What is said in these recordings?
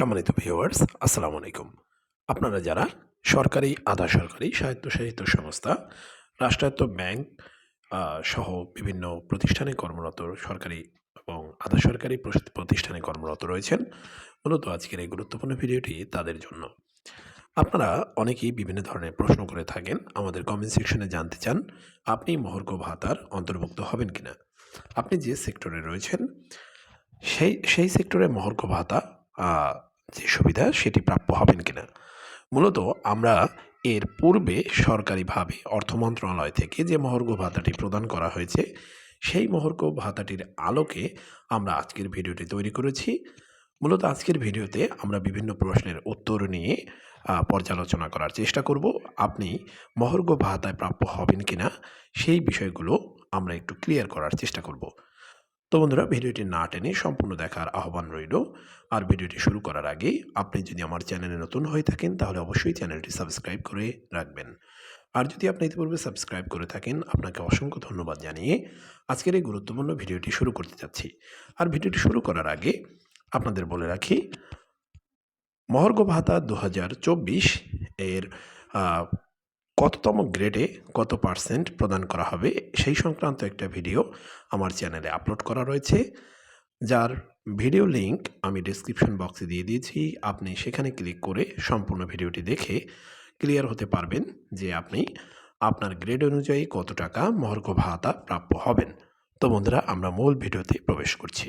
সম্মানিত ভিউয়ার্স আসসালামু আলাইকুম। আপনারা যারা সরকারি, আধা সরকারি স্বায়ত্তশাসিত সংস্থা, রাষ্ট্রায়ত্ত ব্যাংক সহ বিভিন্ন প্রতিষ্ঠানে কর্মরত সরকারি এবং আধা সরকারি প্রতিষ্ঠানে কর্মরত রয়েছেন, মূলত আজকের এই গুরুত্বপূর্ণ ভিডিওটি তাদের জন্য। আপনারা অনেকেই বিভিন্ন ধরনের প্রশ্ন করে থাকেন, আমাদের কমেন্ট সেকশনে জানতে চান, আপনি মহর্ঘ ভাতার অন্তর্ভুক্ত হবেন কিনা? আপনি যে সেক্টরে রয়েছেন, সেই সেই সেক্টরে মহর্ঘ ভাতা যে সুবিধা সেটি প্রাপ্য হবেন কিনা? মূলত আমরা এর পূর্বে সরকারিভাবে অর্থ মন্ত্রণালয় থেকে যে মহর্ঘ ভাতাটি প্রদান করা হয়েছে, সেই মহর্ঘ ভাতাটির আলোকে আমরা আজকের ভিডিওটি তৈরি করেছি। মূলত আজকের ভিডিওতে আমরা বিভিন্ন প্রশ্নের উত্তর নিয়ে পর্যালোচনা করার চেষ্টা করব। আপনি মহর্ঘ ভাতায় প্রাপ্য হবেন কিনা, সেই বিষয়গুলো আমরা একটু ক্লিয়ার করার চেষ্টা করব। তো বন্ধুরা, ভিডিওটি না টেনে সম্পূর্ণ দেখার আহ্বান রইল। আর ভিডিওটি শুরু করার আগে আপনি যদি আমার চ্যানেলে নতুন হয়ে থাকেন, তাহলে অবশ্যই চ্যানেলটি সাবস্ক্রাইব করে রাখবেন। আর যদি আপনি ইতিপূর্বে সাবস্ক্রাইব করে থাকেন, আপনাকে অসংখ্য ধন্যবাদ জানিয়ে আজকের এই গুরুত্বপূর্ণ ভিডিওটি শুরু করতে চাচ্ছি। আর ভিডিওটি শুরু করার আগে আপনাদের বলে রাখি, মহর্ঘ ভাতা দু হাজার চব্বিশ এর কততম গ্রেডে কত পার্সেন্ট প্রদান করা হবে, সেই সংক্রান্ত একটা ভিডিও আমার চ্যানেলে আপলোড করা রয়েছে। যার ভিডিও লিংক আমি ডিসক্রিপশন বক্সে দিয়ে দিয়েছি। আপনি সেখানে ক্লিক করে সম্পূর্ণ ভিডিওটি দেখে ক্লিয়ার হতে পারবেন যে আপনি আপনার গ্রেড অনুযায়ী কত টাকা মহর্ঘ ভাতা প্রাপ্য হবেন। তো বন্ধুরা, আমরা মূল ভিডিওতে প্রবেশ করছি।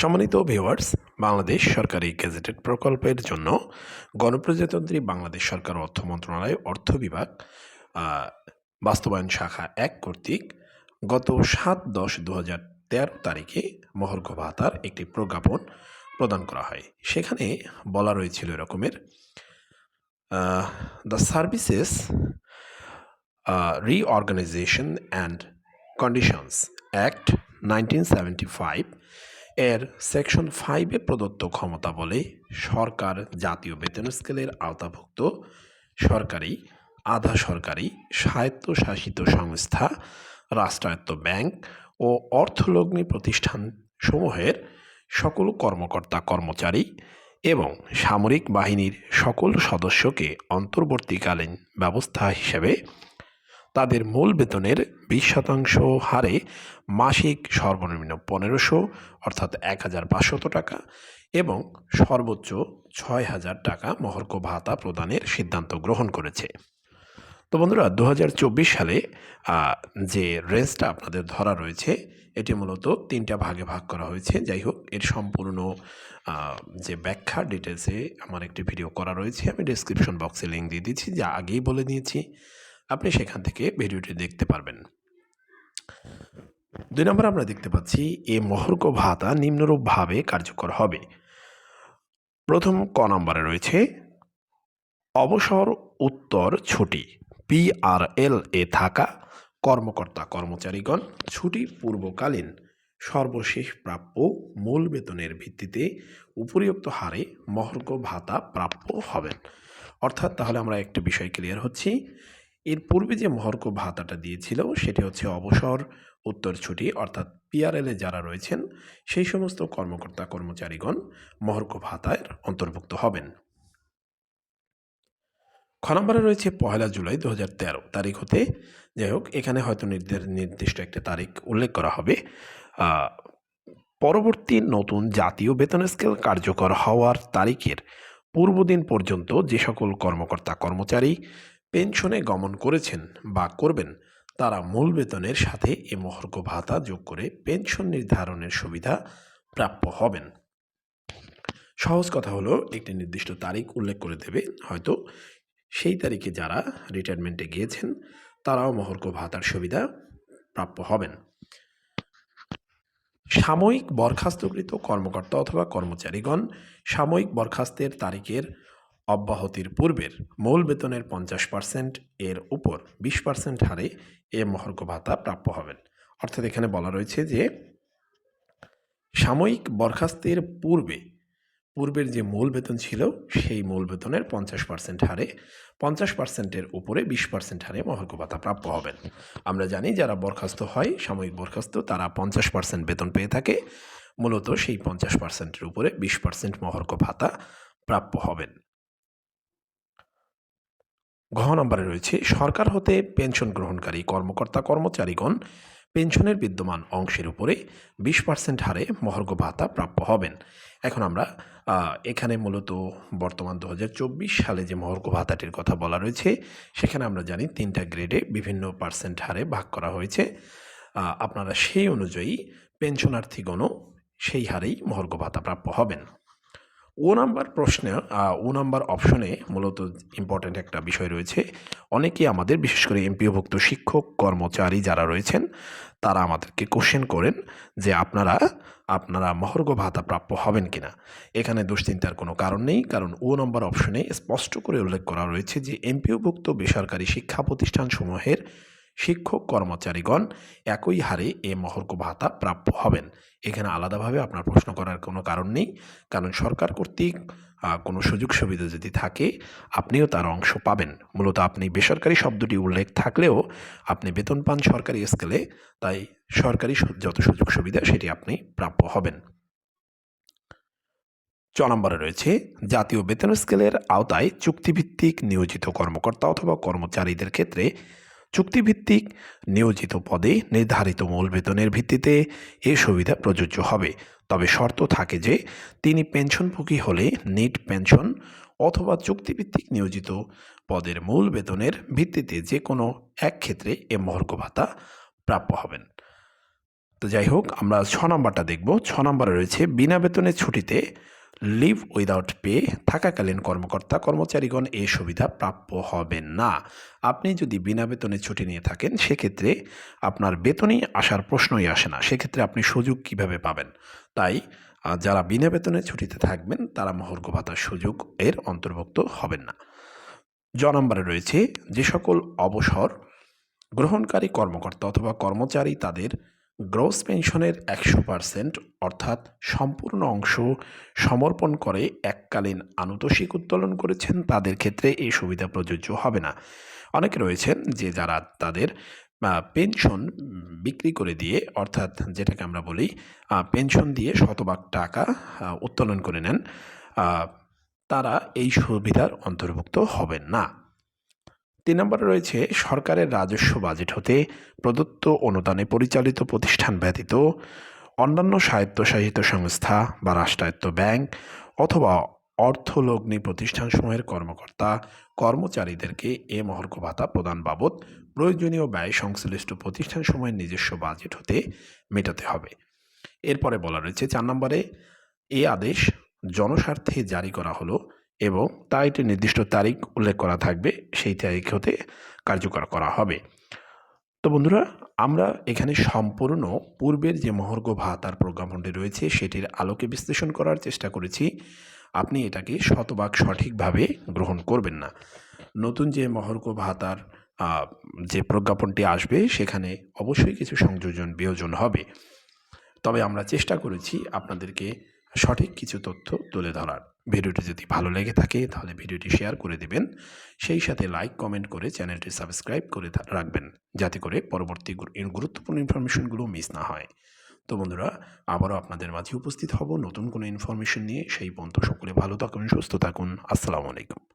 সম্মানিত ভিউয়ার্স বাংলাদেশ সরকারি গেজেটেড প্রকল্পের জন্য গণপ্রজাতন্ত্রী বাংলাদেশ সরকার অর্থ মন্ত্রণালয়, অর্থ বিভাগ বাস্তবায়ন শাখা এক কর্তৃক গত সাত দশ দু হাজার তেরো তারিখে মহর্ঘ ভাতার একটি প্রজ্ঞাপন প্রদান করা হয়। সেখানে বলা রয়েছিল এরকমের the services reorganisation and conditions act nineteen seventy five এর সেকশন ফাইভে প্রদত্ত ক্ষমতা বলে সরকার জাতীয় বেতন স্কেলের আওতাভুক্ত সরকারি, আধা সরকারি, স্বায়ত্তশাসিত সংস্থা, রাষ্ট্রায়ত্ত ব্যাংক ও অর্থলগ্নি প্রতিষ্ঠান সমূহের সকল কর্মকর্তা কর্মচারী এবং সামরিক বাহিনীর সকল সদস্যকে অন্তর্বর্তীকালীন ব্যবস্থা হিসেবে তাদের মূল বেতনের বিশ শতাংশ হারে মাসিক সর্বনিম্ন পনেরোশো, অর্থাৎ এক হাজার পাঁচশত টাকা এবং সর্বোচ্চ ছয় হাজার টাকা মহর্ক ভাতা প্রদানের সিদ্ধান্ত গ্রহণ করেছে। তো বন্ধুরা দু হাজার চব্বিশ সালে যে রেঞ্জটা আপনাদের ধরা রয়েছে, এটি মূলত তিনটা ভাগে ভাগ করা হয়েছে। যাই হোক, এর সম্পূর্ণ যে ব্যাখ্যা ডিটেলসে আমার একটি ভিডিও করা রয়েছে। আমি ডিসক্রিপশন বক্সে লিঙ্ক দিয়ে দিচ্ছি যা আগেই বলে দিয়েছি আপনি সেখান থেকে ভিডিওটি দেখতে পারবেন। দুই নম্বর আমরা দেখতে পাচ্ছি, এ মহর্ঘ ভাতা নিম্নরূপভাবে কার্যকর হবে। প্রথম ক নম্বরে রয়েছে, অবসর উত্তর ছুটি পিআরএল এ থাকা কর্মকর্তা কর্মচারীগণ ছুটি পূর্বকালীন সর্বশেষ প্রাপ্য মূল বেতনের ভিত্তিতে উপরিউক্ত হারে মহর্ঘ ভাতা প্রাপ্য হবেন। অর্থাৎ তাহলে আমরা একটা বিষয় ক্লিয়ার হচ্ছি এর পূর্বে যে মহর্ঘ ভাতাটা দিয়েছিল, সেটি হচ্ছে অবসর, উত্তর ছুটি, অর্থাৎ পিআরএলে যারা রয়েছেন, সেই সমস্ত কর্মকর্তা কর্মচারীগণ মহর্ঘ ভাতার অন্তর্ভুক্ত হবেন। খ নম্বরে রয়েছে পহেলা জুলাই দু হাজার তেরো তারিখ হতে। যাই হোক, এখানে হয়তো নির্দে- নির্দিষ্ট একটা তারিখ উল্লেখ করা হবে। পরবর্তী নতুন জাতীয় বেতন স্কেল কার্যকর হওয়ার তারিখের পূর্বদিন পর্যন্ত যে সকল কর্মকর্তা কর্মচারী পেনশনে গমন করেছেন বা করবেন, তারা মূল বেতনের সাথে এ মহর্ঘ ভাতা যোগ করে পেনশন নির্ধারণের সুবিধা প্রাপ্য হবেন। সহজ কথা হলো, একটি নির্দিষ্ট তারিখ উল্লেখ করে দেবে, হয়তো সেই তারিখে যারা রিটায়ারমেন্টে গিয়েছেন, তারাও মহর্ঘ ভাতার সুবিধা প্রাপ্য হবেন। সাময়িক বরখাস্তকৃত কর্মকর্তা অথবা কর্মচারীগণ সাময়িক বরখাস্তের তারিখের অব্যাহতির পূর্বের মূল বেতনের পঞ্চাশ পার্সেন্ট এর উপর বিশ পার্সেন্ট হারে এ মহর্ঘ ভাতা প্রাপ্য হবেন। অর্থাৎ এখানে বলা রয়েছে যে, সাময়িক বরখাস্তের পূর্বে, পূর্বের যে মূল বেতন ছিল, সেই মূল বেতনের পঞ্চাশ পার্সেন্ট হারে পঞ্চাশ পার্সেন্টের উপরে বিশ পার্সেন্ট হারে মহার্ঘ ভাতা প্রাপ্য হবেন। আমরা জানি যারা বরখাস্ত হয়, সাময়িক বরখাস্ত, তারা পঞ্চাশ পার্সেন্ট বেতন পেয়ে থাকে। মূলত সেই পঞ্চাশ পার্সেন্টের উপরে বিশ পার্সেন্ট মহার্ঘ ভাতা প্রাপ্য হবেন। ঘ নম্বরে রয়েছে, সরকার হতে পেনশন গ্রহণকারী কর্মকর্তা কর্মচারীগণ পেনশনের বিদ্যমান অংশের উপরে বিশ পার্সেন্ট হারে মহার্ঘ ভাতা প্রাপ্য হবেন। এখন আমরা এখানে মূলত বর্তমান দু হাজার চব্বিশ সালে যে মহার্ঘ ভাতাটির কথা বলা রয়েছে, সেখানে আমরা জানি তিনটা গ্রেডে বিভিন্ন পার্সেন্ট হারে ভাগ করা হয়েছে। আপনারা সেই অনুযায়ী পেনশনার্থীগণও সেই হারেই মহার্ঘ ভাতা প্রাপ্য হবেন। ও নাম্বার প্রশ্নে ও নাম্বার অপশনে মূলত ইম্পর্ট্যান্ট একটা বিষয় রয়েছে। অনেকেই আমাদের, বিশেষ করে এমপিওভুক্ত শিক্ষক, কর্মচারী যারা রয়েছেন, তারা আমাদেরকে কোশ্চেন করেন যে আপনারা আপনারা মহর্ঘ ভাতা প্রাপ্য হবেন কিনা। এখানে দুশ্চিন্তার কোনো কারণ নেই, কারণ ও নম্বর অপশনে স্পষ্ট করে উল্লেখ করা রয়েছে যে এমপিওভুক্ত বেসরকারি শিক্ষা প্রতিষ্ঠানসমূহের শিক্ষক, কর্মচারীগণ একই হারে এ মহর্ঘ ভাতা প্রাপ্য হবেন। এখানে আলাদাভাবে আপনার প্রশ্ন করার কোনো কারণ নেই। কারণ সরকার কর্তৃক কোনো সুযোগ সুবিধা যদি থাকে, আপনিও তার অংশ পাবেন। মূলত আপনি বেসরকারি শব্দটি উল্লেখ থাকলেও আপনি বেতন পান সরকারি স্কেলে, তাই সরকারি যত সুযোগ সুবিধা সেটি আপনি প্রাপ্য হবেন। চ নম্বরে রয়েছে, জাতীয় বেতন স্কেলের আওতায় চুক্তিভিত্তিক নিয়োজিত কর্মকর্তা অথবা কর্মচারীদের ক্ষেত্রে চুক্তিভিত্তিক নিয়োজিত পদে নির্ধারিত মূল বেতনের ভিত্তিতে এ সুবিধা প্রযোজ্য হবে। তবে শর্ত থাকে যে, তিনি পেনশনভোগী হলে নিট পেনশন অথবা চুক্তিভিত্তিক নিয়োজিত পদের মূল বেতনের ভিত্তিতে যে কোনো এক ক্ষেত্রে এ মহর্ঘ ভাতা প্রাপ্য হবেন। তো যাই হোক, আমরা ছ নম্বরটা দেখব। ছ নম্বরে রয়েছে, বিনা বেতনের ছুটিতে লিভ উইদাউট পে থাকাকালীন কর্মকর্তা, কর্মচারীগণ এই সুবিধা প্রাপ্য হবেন না। আপনি যদি বিনা বেতনে ছুটি নিয়ে থাকেন, সেক্ষেত্রে আপনার বেতনই আসার প্রশ্নই আসে না। সেক্ষেত্রে আপনি সুযোগ কীভাবে পাবেন? তাই যারা বিনা বেতনে ছুটিতে থাকবেন, তারা মহর্ঘ ভাতার সুযোগ এর অন্তর্ভুক্ত হবেন না। জ নম্বরে রয়েছে, যে সকল অবসর গ্রহণকারী কর্মকর্তা অথবা কর্মচারী তাদের গ্রোস পেনশনের একশো পার্সেন্ট, অর্থাৎ সম্পূর্ণ অংশ সমর্পণ করে এককালীন আনুতোষিক উত্তোলন করেছেন, তাদের ক্ষেত্রে এই সুবিধা প্রযোজ্য হবে না। অনেকে রয়েছেন যে যারা তাদের পেনশন বিক্রি করে দিয়ে, অর্থাৎ যেটাকে আমরা বলি পেনশন দিয়ে শতভাগ টাকা উত্তোলন করে নেন তারা এই সুবিধার অন্তর্ভুক্ত হবেন না। তিন নম্বরে রয়েছে সরকারের রাজস্ব বাজেট হতে প্রদত্ত অনুদানে পরিচালিত প্রতিষ্ঠান ব্যতীত অন্যান্য স্বায়ত্তশাসিত সংস্থা বা রাষ্ট্রায়ত্ত ব্যাংক অথবা অর্থলগ্নি প্রতিষ্ঠানসমূহের কর্মকর্তা, কর্মচারীদেরকে এ মহর্ঘ ভাতা প্রদান বাবদ প্রয়োজনীয় ব্যয় সংশ্লিষ্ট প্রতিষ্ঠানসমূহের নিজস্ব বাজেট হতে মেটাতে হবে। এরপরে বলা রয়েছে চার নম্বরে এ আদেশ জনস্বার্থে জারি করা হলো এবং তা একটি নির্দিষ্ট তারিখ উল্লেখ করা থাকবে, সেই তারিখ হতে কার্যকর করা হবে। তো বন্ধুরা, আমরা এখানে সম্পূর্ণ পূর্বের যে মহর্ঘ ভাতার প্রজ্ঞাপনটি রয়েছে, সেটির আলোকে বিশ্লেষণ করার চেষ্টা করেছি। আপনি এটাকে শতভাগ সঠিকভাবে গ্রহণ করবেন না। নতুন যে মহর্ঘ ভাতার যে প্রজ্ঞাপনটি আসবে, সেখানে অবশ্যই কিছু সংযোজন বিয়োজন হবে। তবে আমরা চেষ্টা করেছি আপনাদেরকে সঠিক কিছু তথ্য তুলে ধরার। ভিডিওটি যদি ভালো লেগে থাকে, তাহলে ভিডিওটি শেয়ার করে দিবেন। সেই সাথে লাইক, কমেন্ট করে চ্যানেলটি সাবস্ক্রাইব করে রাখবেন, যাতে করে পরবর্তী গুরু- গুরুত্বপূর্ণ ইনফরমেশনগুলো মিস না হয়। তো বন্ধুরা, আবারও আপনাদের মাঝে উপস্থিত হব নতুন কোনো ইনফরমেশন নিয়ে। সেই পর্যন্ত সকলে ভালো থাকুন, সুস্থ থাকুন। আসসালামু আলাইকুম।